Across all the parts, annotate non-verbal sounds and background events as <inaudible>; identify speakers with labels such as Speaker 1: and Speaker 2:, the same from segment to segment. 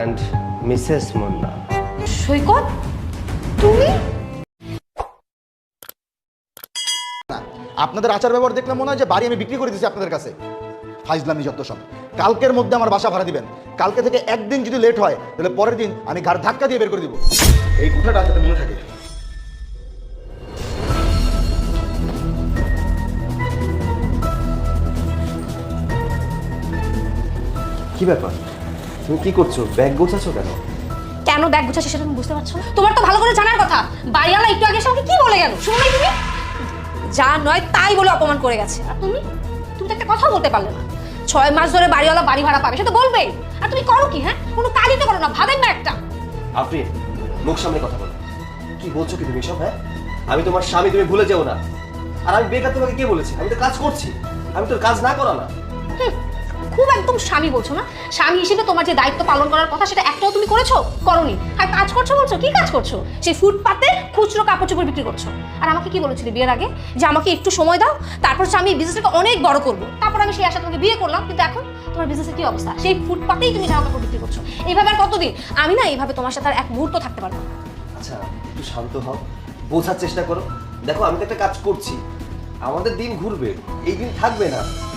Speaker 1: And Mrs Munna
Speaker 2: Saikat তুমি?
Speaker 3: না আপনাদের আচার ব্যবহার দেখলে মনে হয় যে বাড়ি আমি বিক্রি করে দিচ্ছি আপনাদের কাছে। ফাইজলামি যত সব। কালকের মধ্যে আমার বাসা ভাড়া দিবেন। কালকে থেকে একদিন যদি লেট হয় তাহলে পরের দিন আমি ঘাড় ধাক্কা দিয়ে বের করে দিব। এই কথাটা যাতে মনে থাকে।
Speaker 1: কি ব্যাপার? তুমি কি করছ? ব্যাগ গোছাচ্ছো কেন?
Speaker 2: কেন ব্যাগ গুছাচ্ছে সেটা তুমি বুঝতে পারছ না? তোমার তো ভালো করে জানার কথা। বাড়িওয়ালা একটু আগে আমাকে কি বলে গেল? শুনো নাই তুমি? যা নয় তাই বলে অপমান করে গেছে। আর তুমি? তুমি তো একটা কথা বলতে পারলে না। ছয় মাস ধরে বাড়িওয়ালা বাড়ি ভাড়া পাবে সে তো বলবেই। আর তুমি করো কি হ্যাঁ? কোনো কাজই তো করো না ভাবেন না একটা।
Speaker 1: আপনি মুখ সামনে কথা বলো কি বলছো কি তুমি সব হ্যাঁ? আমি তোমার স্বামী তুমি ভুলে যাও না। আর আমি বেকার তোমাকে কে বলেছি? আমি তো কাজ করছি। আমি তোর কাজ না করা না।
Speaker 2: খুব একদম স্বামী বলছো না? স্বামী হিসেবে তোমার যে দায়িত্ব পালন করার কথা সেটা একটাও তুমি করেছ? করনি। আর কাজ করছ বলছো? কি কাজ করছ? সেই ফুটপাতে খুচরো কাপড় চোপড় বিক্রি করছ। আর আমাকে কি বলেছিলে বিয়ের আগে? যে আমাকে একটু সময় দাও, তারপর হচ্ছে আমি বিজনেসটাকে অনেক বড় করব। তারপর আমি সেই আশা তোমাকে বিয়ে করলাম। কিন্তু এখন তোমার বিজনেসের কি অবস্থা? সেই ফুটপাতেই তুমি জামা কাপড় বিক্রি করছ। এইভাবে আর কতদিন? আমি না এইভাবে তোমার সাথে আর এক মুহূর্ত থাকতে পারব
Speaker 1: আচ্ছা একটু শান্ত হও। বোঝার চেষ্টা করো। দেখো, আমি তো একটা কাজ করছি। আমাদের দিন ঘুরবে। এই দিন থাকবে না।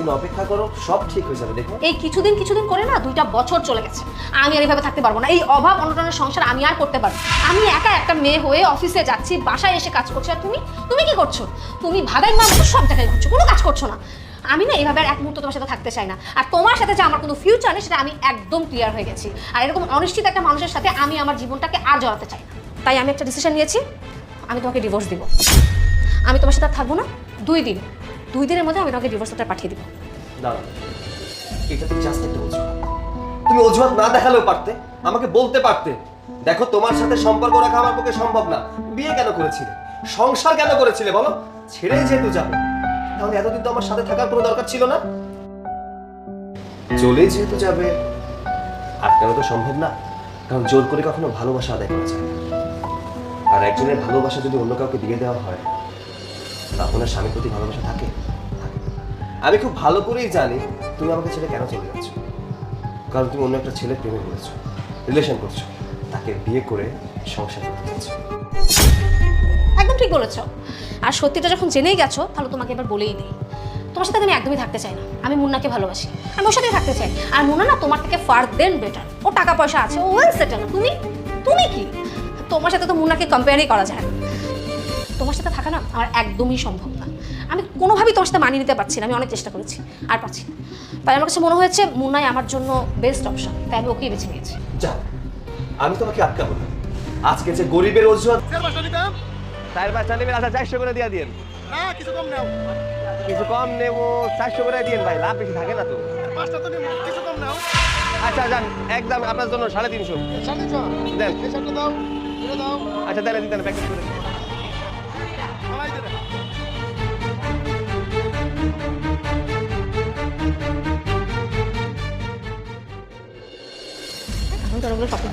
Speaker 1: দিন অপেক্ষা করো, সব ঠিক হয়ে যাবে, দেখো।
Speaker 2: এই কিছুদিন কিছুদিন করে না দুইটা বছর চলে গেছে। আমি আর এইভাবে থাকতে পারব না। এই অভাব, অনটনের সংসার আমি আর করতে পারব আমি একা একটা মেয়ে হয়ে অফিসে যাচ্ছি, বাসায় এসে কাজ করছি, আর তুমি? তুমি কি করছ? তুমি ভাদাই মা সব জায়গায় ঘুরছো, কোনো কাজ করছ না। আমি না এইভাবে আর এক মুহূর্ত তোমার সাথে থাকতে চাই না। আর তোমার সাথে যে আমার কোনো ফিউচার নেই, সেটা আমি একদম ক্লিয়ার হয়ে গেছি। আর এরকম অনিশ্চিত একটা মানুষের সাথে আমি আমার জীবনটাকে আর জড়াতে চাই না। তাই আমি একটা ডিসিশন নিয়েছি, আমি তোমাকে ডিভোর্স দিব। আমি তোমার সাথে থাকব না। দুই দিন। দুই দিনের মধ্যে আমি তোমাকে ডিভোর্স লেটার পাঠিয়ে দিব।
Speaker 1: তুমি অজুহাত না দেখালেও পারতে, আমাকে বলতে পারতে। দেখো, তোমার সাথে সম্পর্ক রাখা আমার পক্ষে সম্ভব না। বিয়ে কেন করেছিলে? সংসার কেন করেছিলে বলো? ছেড়েই যেহেতু যাবে। তাহলে এতদিন তো আমার সাথে থাকার কোনো দরকার ছিল না? চলেই যেহেতু যাবে, আটকানো তো সম্ভব না। কারণ জোর করে কখনো ভালোবাসা আদায় করা যায় আর একজনের ভালোবাসা যদি অন্য কাউকে দিয়ে দেওয়া হয় তখন আর স্বামীর প্রতি ভালোবাসা থাকে। আমি খুব ভালো করেই জানি তুমি আমাকে ছেড়ে কেন চলে যাচ্ছ। কারণ তুমি অন্য একটা ছেলে প্রেমে পড়েছো রিলেশন করছ, তাকে বিয়ে করে সংসার করতে চাচ্ছ
Speaker 2: একদম ঠিক বলেছ। আর সত্যিটা যখন জেনেই গেছো, তাহলে তোমাকে এবার বলেই দিই। তোমার সাথে আমি একদমই থাকতে চাই না। আমি মুন্নাকে ভালোবাসি। আমি ওর সাথেই থাকতে চাই। আর মুন্না না তোমার থেকে ফার দেন বেটার ও টাকা পয়সা আছে, ও ওয়েল সেটেল তুমি? তুমি কি? তোমার সাথে তো মুন্নাকে কম্পেয়ারই করা যায় না। তোমার সাথে থাকা না আমার একদমই সম্ভব না। আমি কোনোভাবেই তোমার সাথে মানিয়ে নিতে পারছি না আমি অনেক চেষ্টা করেছি আর পারছি না। তাই আমার কাছে মনে হয়েছে মুন্নাই আমার জন্য বেস্ট অপশন তাই আমি ওকেই বেছে নিয়েছি।
Speaker 1: যাও আমি তোমাকে আটকাবো না। আজকে যে গরিবের অজুহাত
Speaker 4: চার পাঁচটা নেবেন আচ্ছা চারশো করে দিয়ে দিন
Speaker 3: না কিছু কম নাও।
Speaker 4: কিছু কম নেব চারশো করে দিন ভাই লাভ বেশি থাকে না তো।
Speaker 3: পাঁচটা তো নেব কিছু কম নাও।
Speaker 4: আচ্ছা যান একদম আপনার জন্য সাড়ে তিনশো।
Speaker 3: সামনে
Speaker 4: দেন।
Speaker 3: দাও
Speaker 4: আচ্ছা দেন দিন প্যাকেট করে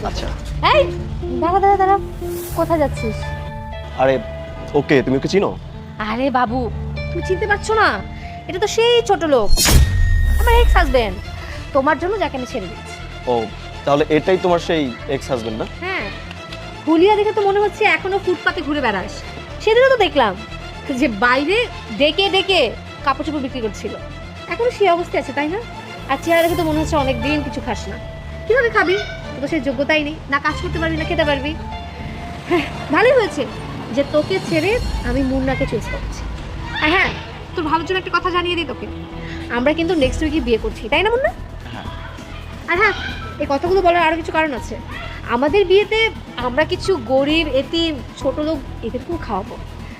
Speaker 4: আচ্ছা
Speaker 2: এই দাঁড়া দাঁড়া দাঁড়া। কোথায় যাচ্ছিস?
Speaker 4: আরে ওকে তুমি ওকে চিনো?
Speaker 2: আরে বাবু তুমি চিনতে পারছ না? এটা তো সেই ছোট লোক আমার এক্স হাজবেন্ড তোমার জন্য যাকে আমি ছেড়ে দিচ্ছি
Speaker 4: ও তাহলে এটাই তোমার সেই এক্স হাজবেন্ড না?
Speaker 2: হ্যাঁ হুলিয়া দেখে তো মনে হচ্ছে এখনও ফুটপাতে ঘুরে বেড়াস। সেদিনও তো দেখলাম। যে বাইরে ডেকে ডেকে কাপড় চোপড় বিক্রি করছিল। এখনও সেই অবস্থায় আছে তাই না? আর চেহারা দেখে তো মনে হচ্ছে অনেক দিন কিছু খাস না। কীভাবে খাবি? তো সেই যোগ্যতাই নেই। না কাজ করতে পারবি না খেতে পারবি। হ্যাঁ ভালোই হয়েছে যে তোকে ছেড়ে আমি মুন্নাকে চুজ করছি। আর হ্যাঁ তোর ভালোর জন্য একটা কথা জানিয়ে দিই তোকে। আমরা কিন্তু নেক্সট উইকে বিয়ে করছি তাই না মুন্না? আর হ্যাঁ এই কথাগুলো বলার আরও কিছু কারণ আছে। আমাদের বিয়েতে আমরা কিছু গরিব এতিম ছোট লোক এদেরকেও খাওয়াবো।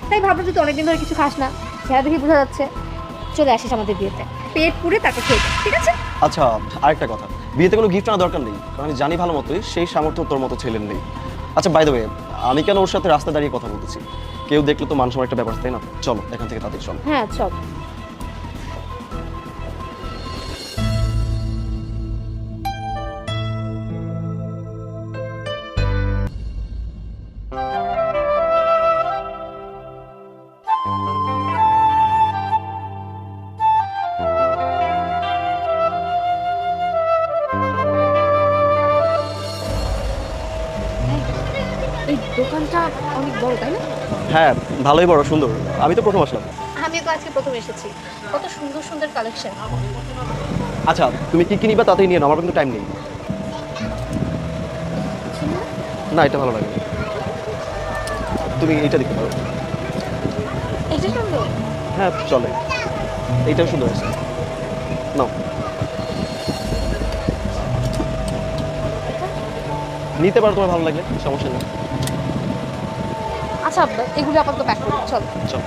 Speaker 2: তাই ভাবলো যদি অনেকদিন ধরে কিছু খাস না খেয়া দেখে বোঝা যাচ্ছে চলে আসিস আমাদের বিয়েতে। পেট পুড়ে তারপর খেয়ে ঠিক আছে?
Speaker 5: আচ্ছা আরেকটা কথা। বিয়েতে কোনো গিফট আনা দরকার নেই কারণ আমি জানি ভালো মতোই সেই সামর্থ্য তোর মতো ছেলের নেই। আচ্ছা বাই দ্য ওয়ে আমি কেন ওর সাথে রাস্তা দাঁড়িয়ে কথা বলতেছি? কেউ দেখলে তো মানুষের একটা ব্যাপার তাই না? চলো এখান থেকে তাদের চলো।
Speaker 2: হ্যাঁ চল।
Speaker 5: হ্যাঁ ভালোই বড় সুন্দর। আমি তো প্রথম আসলাম।
Speaker 2: আমি তো আজকে প্রথম এসেছি। কত সুন্দর সুন্দর কালেকশন
Speaker 5: আচ্ছা তুমি কি কিনিবা তাতেই নিয়ে নাও আমার কিন্তু টাইম নেই। না এটা ভালো লাগে তুমি এটা দেখতে পারো।
Speaker 2: এটা সুন্দর।
Speaker 5: হ্যাঁ চলে। এইটাও সুন্দর আছে। নাও। নিতে পারো তোমার ভালো লাগলে সমস্যা নেই।
Speaker 2: আচ্ছা এগুলো আপাতত প্যাক করুন চল।
Speaker 5: চল।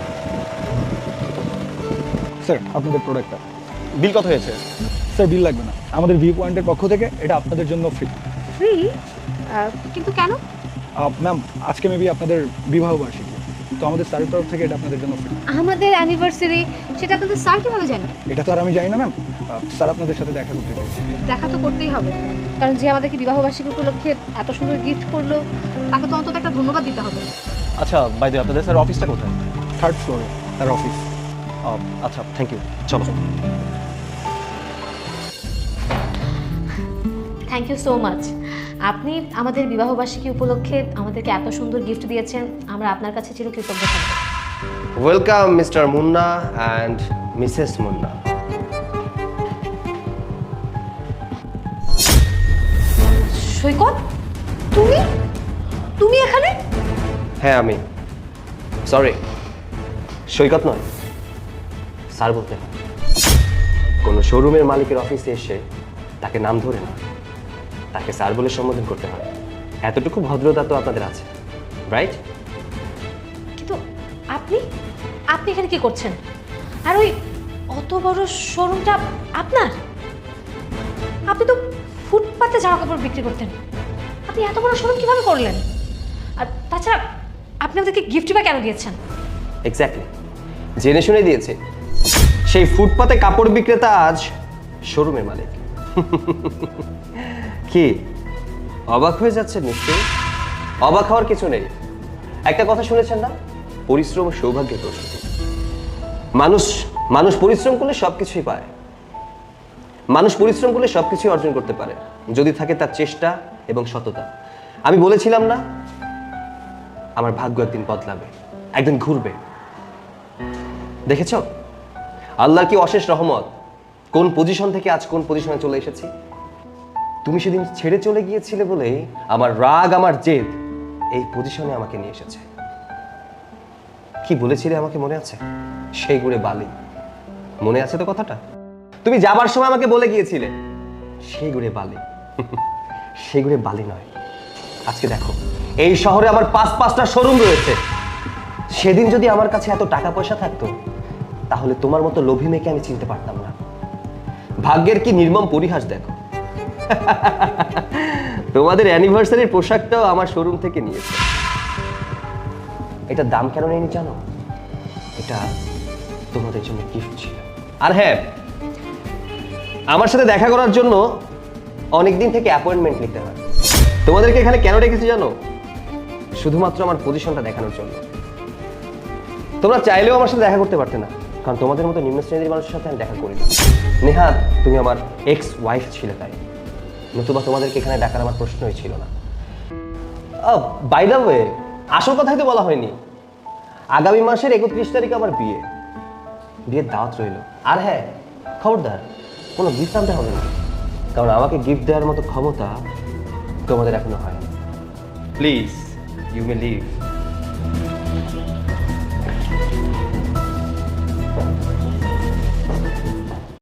Speaker 6: স্যার আপনাদের প্রোডাক্টটা
Speaker 5: বিল কত হয়েছে?
Speaker 6: স্যার বিল লাগবে না। আমাদের ভিউ পয়েন্টের পক্ষ থেকে এটা আপনাদের জন্য ফ্রি
Speaker 2: ফ্রি কিন্তু কেন?
Speaker 6: ম্যাম আজকে মেবি আপনাদের বিবাহ বার্ষিকী। তো আমাদের স্যারের তরফ থেকে এটা আপনাদের জন্য ফ্রি
Speaker 2: আমাদের অ্যানিভার্সারি সেটা আপনাদের স্যার কীভাবে জানে?
Speaker 6: এটা তো আর আমি জানি না ম্যাম স্যার আপনাদের সাথে দেখা করতে চাইছি
Speaker 2: দেখা তো করতেই হবে। কারণ যে আমাদেরকে বিবাহবার্ষিকী উপলক্ষে এত সুন্দর গিফট করল তাকে তো অন্তত একটা ধন্যবাদ দিতে হবে।
Speaker 5: আচ্ছা বাইদে আপনাদের স্যার অফিসটা কোথায়?
Speaker 6: থার্ড ফ্লোরে তার অফিস
Speaker 5: আচ্ছা থ্যাংক ইউ চলো।
Speaker 2: থ্যাংক ইউ সো মাচ আপনি আমাদের বিবাহবার্ষিকী উপলক্ষে আমাদেরকে এত সুন্দর গিফট দিয়েছেন আমরা আপনার কাছে চির কৃতজ্ঞ থাকব।
Speaker 1: Welcome mister Munna and mrs Munna
Speaker 2: Saikat তুমি? তুমি এখানে?
Speaker 1: হ্যাঁ আমি। সরি সৈকত নয়। স্যার বলতে হয়। কোনো শোরুমের মালিকের অফিসে এসে তাকে নাম ধরে না তাকে স্যার বলে সম্বোধন করতে হয়। এতটুকু ভদ্রতা তো আপনাদের আছে রাইট
Speaker 2: কিন্তু আপনি আপনি এখানে কি করছেন? আর ওই অত বড় শোরুমটা আপনার? আপনি তো ফুটপাতে জামা কাপড় বিক্রি করতেন। আপনি এত বড় শোরুম কীভাবে করলেন? আর তাছাড়া আপনি আমাদেরকে গিফট বা কেন দিয়েছেন?
Speaker 1: এক্স্যাক্টলি জেনে শুনে দিয়েছে। সেই ফুটপাতে কাপড় বিক্রেতা আজ শোরুমের মালিক। <laughs> কি? অবাক হয়ে যাচ্ছে নিশ্চয়ই? অবাক হওয়ার কিছু নেই। একটা কথা শুনেছেন না? পরিশ্রম সৌভাগ্যের প্রশ্ন। মানুষ মানুষ পরিশ্রম করলে সব কিছুই পায়। মানুষ পরিশ্রম করলে সব কিছুই অর্জন করতে পারে। যদি থাকে তার চেষ্টা এবং সততা। আমি বলেছিলাম না আমার ভাগ্য একদিন বদলাবে, একদিন ঘুরবে। দেখেছ? আল্লাহর কি অশেষ রহমত? কোন পজিশন থেকে আজ কোন পজিশনে চলে এসেছি? তুমি সেদিন ছেড়ে চলে গিয়েছিলে বলে আমার রাগ, আমার জেদ এই পজিশনে আমাকে নিয়ে এসেছে। কি বলেছিলে আমাকে মনে আছে? সেই গুড়ে বালি। মনে আছে তো কথাটা? তুমি যাবার সময় আমাকে বলে গিয়েছিলে, সেই গুড়ে বালি। <laughs> সেই গুড়ে বালি নয়। আজকে দেখো এই শহরে আমার পাঁচ পাঁচটা শোরুম রয়েছে। সেদিন যদি আমার কাছে এত টাকা পয়সা থাকতো, তাহলে তোমার মতো লোভী মেয়েকে আমি চিনতে পারতাম না। ভাগ্যের কি নির্মম পরিহাস দেখো। তোমাদের অ্যানিভার্সারির পোশাকটাও আমার শোরুম থেকে নিয়েছে। এটা দাম কেন নেয়নি জানো? এটা তোমাদের জন্য গিফট ছিল। আর হ্যাঁ আমার সাথে দেখা করার জন্য অনেক দিন থেকে অ্যাপয়েন্টমেন্ট নিতে হয়। তোমাদেরকে এখানে কেন রেখেছি জানো? শুধুমাত্র আমার পজিশনটা দেখানোর জন্য। তোমরা চাইলেও আমার সাথে দেখা করতে পারতে না, কারণ তোমাদের মতো নিম্ন শ্রেণির মানুষের সাথে আমি দেখা করি না। নেহাত, তুমি আমার এক্স ওয়াইফ ছিলে তাই। নতুবা তোমাদেরকে এখানে ডাকার আমার প্রশ্নই ছিল না। বাই দ্য ওয়ে আসল কথাই তো বলা হয়নি। আগামী মাসের একত্রিশ তারিখে আমার বিয়ে। বিয়ের দাওয়াত রইল। আর হ্যাঁ খবরদার, কোনো গিফট আনতে হবে না। কারণ আমাকে গিফট দেওয়ার মতো ক্ষমতা তোমাদের এখনও হয় প্লিজ ইউ মে লিভ